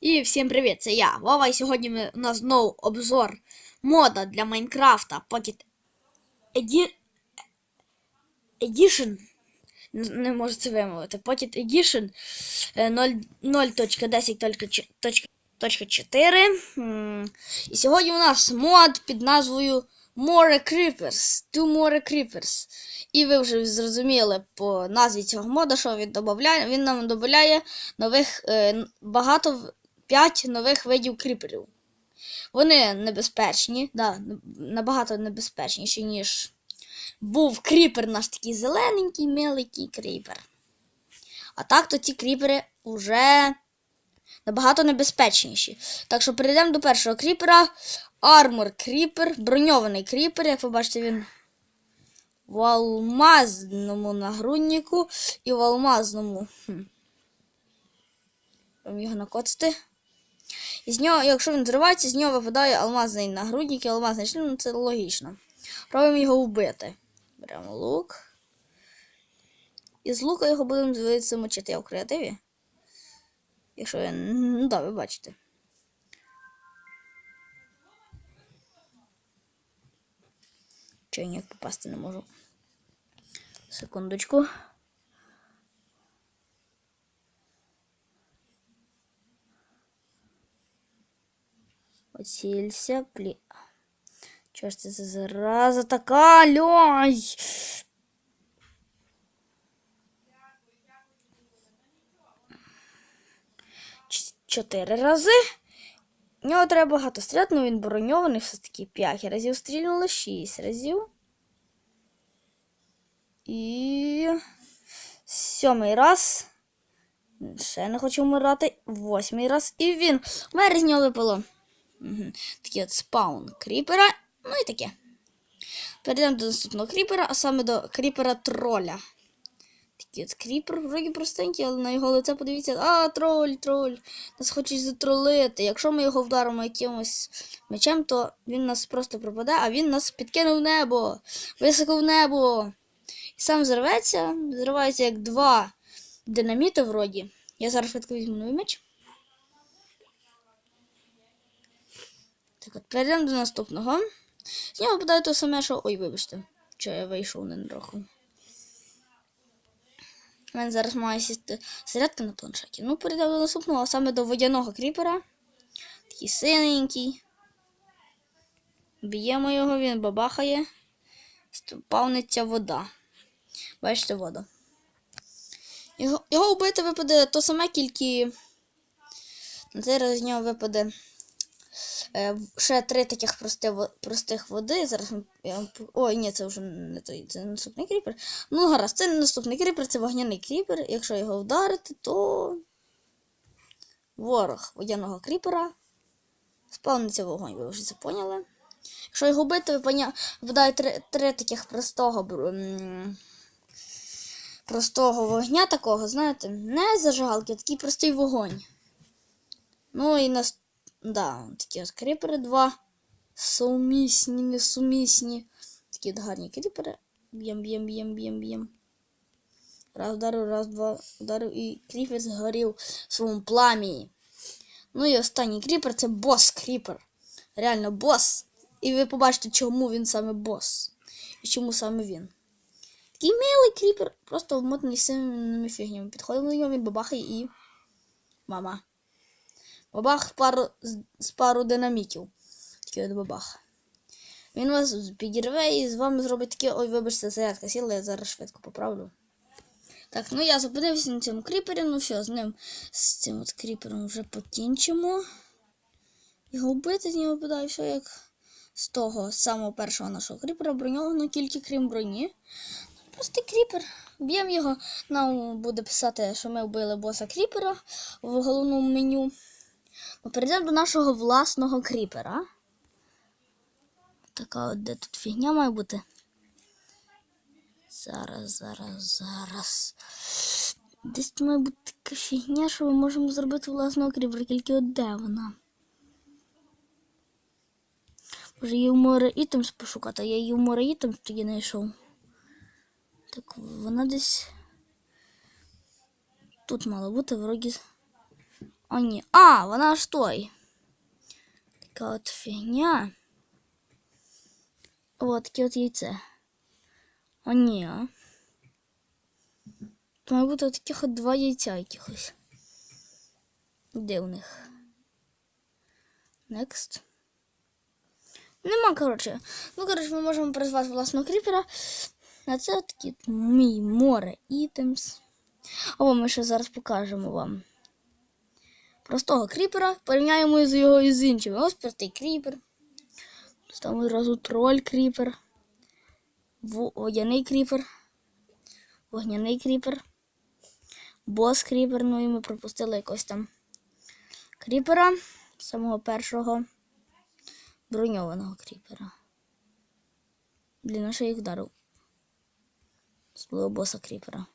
І всім привіт, це я, Вова, і сьогодні ми, у нас знову обзор мода для Майнкрафта Pocket Edi... Edition. Не, можу це вимовити. Pocket Edition е, 0 0.10.4. І сьогодні у нас мод під назвою More Creepers. Two More Creepers. І ви вже зрозуміли по назві цього мода, що він додає. Він нам додає нових е, багато в- п'ять нових видів кріперів. Вони небезпечні, да, набагато небезпечніші, ніж був кріпер наш такий зелененький, миленький кріпер. А так то ці кріпери вже набагато небезпечніші. Так що перейдемо до першого кріпера. Армор кріпер, броньований кріпер, як ви бачите, він в алмазному нагруднику і в алмазному. Хм. Його накоцати. З нього, якщо він зривається, з нього випадає алмазний нагрудник і алмазний шлем, ну це логічно. Пробуємо його вбити. Беремо лук. І з лука його будемо звідси мочити Я в креативі. Якщо він. Ну так, ви бачите. Чи я ніяк попасти не можу. Секундочку. Оцілься, плі. Чого ж це за зараза така? Льой! Чотири рази. В нього треба багато стріляти, але він броньований все-таки 5 разів стрільнули, 6 разів. І сьомий раз. Ще не хочу вмирати. Восьмий раз. І він. У мене з нього випало. Такий от спаун кріпера. Ну і таке. Перейдемо до наступного кріпера, а саме до кріпера троля. Такий от кріпер, вроді простенький, але на його лице подивіться. А, троль, троль. Нас хочуть затролити. Якщо ми його вдаримо якимось мечем, то він нас просто пропаде, а він нас підкине в небо. Високо в небо. І сам зірветься. Зривається як два динаміти вроді. Я зараз швидко візьму новий меч. Так от, перейдемо до наступного. З нього випадає те саме, що. Ой, вибачте, що я вийшов не на. У мене зараз має сісти зарядка на планшеті. Ну, перейдемо до наступного, а саме до водяного кріпера. Такий синенький. Б'ємо його, він бабахає. Павниться вода. Бачите воду. Його, його вбити випаде то саме, тільки на цей раз з нього випаде ще три таких простих води. Зараз я вам Ой, ні, це вже не той, це наступний кріпер. Ну, гаразд, це не наступний кріпер, це вогняний кріпер. Якщо його вдарити, то ворог водяного кріпера. Спавниться вогонь, ви вже це поняли. Якщо його бити, ви поня... випадає три, три таких простого простого вогня такого, знаєте, не зажигалки, а такий простий вогонь. Ну і нас. Да, такі кріпери два. Сумісні, несумісні. Такі гарні кріпери. Б'єм, б'єм, б'єм, б'єм, б'єм. Раз ударив, раз, два ударив і кріпер згорів в своєму пламії. Ну і останній кріпер це бос кріпер. Реально бос. І ви побачите, чому він саме бос. І чому саме він. Такий милий кріпер, просто вмотаний синими фігнями. Підходимо до нього, він бабахає і. Мама. Бабах пару, з, пару динамітів. Такий от бабах. Він вас підірве і з вами зробить таке. Ой, вибачте, зарядка сіла, я зараз швидко поправлю. Так, ну я зупинився на цьому кріпері, ну все, з ним з цим от кріпером вже покінчимо. Його вбити з нього випадає все як з того самого першого нашого кріпера броньовано, тільки крім броні. Простий кріпер. Б'ємо його. Нам буде писати, що ми вбили боса кріпера в головному меню. Ми перейдемо до нашого власного кріпера. Така от де тут фігня має бути. Зараз, зараз, зараз. Десь тут має бути така фігня, що ми можемо зробити власного кріпера, тільки от де вона. Може її в море ітемс пошукати, а я її в море ітемс тоді знайшов. Так, вона десь. Тут мала бути вроді. О, ні. А, вона ж той. Така от фігня. О, таке от яйце. О, ні. Тут має таких от два яйця якихось. Дивних. Next. Нема, коротше. Ну, коротше, ми можемо призвати власного кріпера. А це такий мій море ітемс. Або ми ще зараз покажемо вам. Простого кріпера. Порівняємо з його із іншими. Ось простий кріпер. Там одразу троль кріпер. Водяний кріпер. Вогняний кріпер. Бос кріпер. Ну і ми пропустили якось там кріпера. Самого першого броньованого кріпера. Блін, а що їх вдарив? З боса кріпера.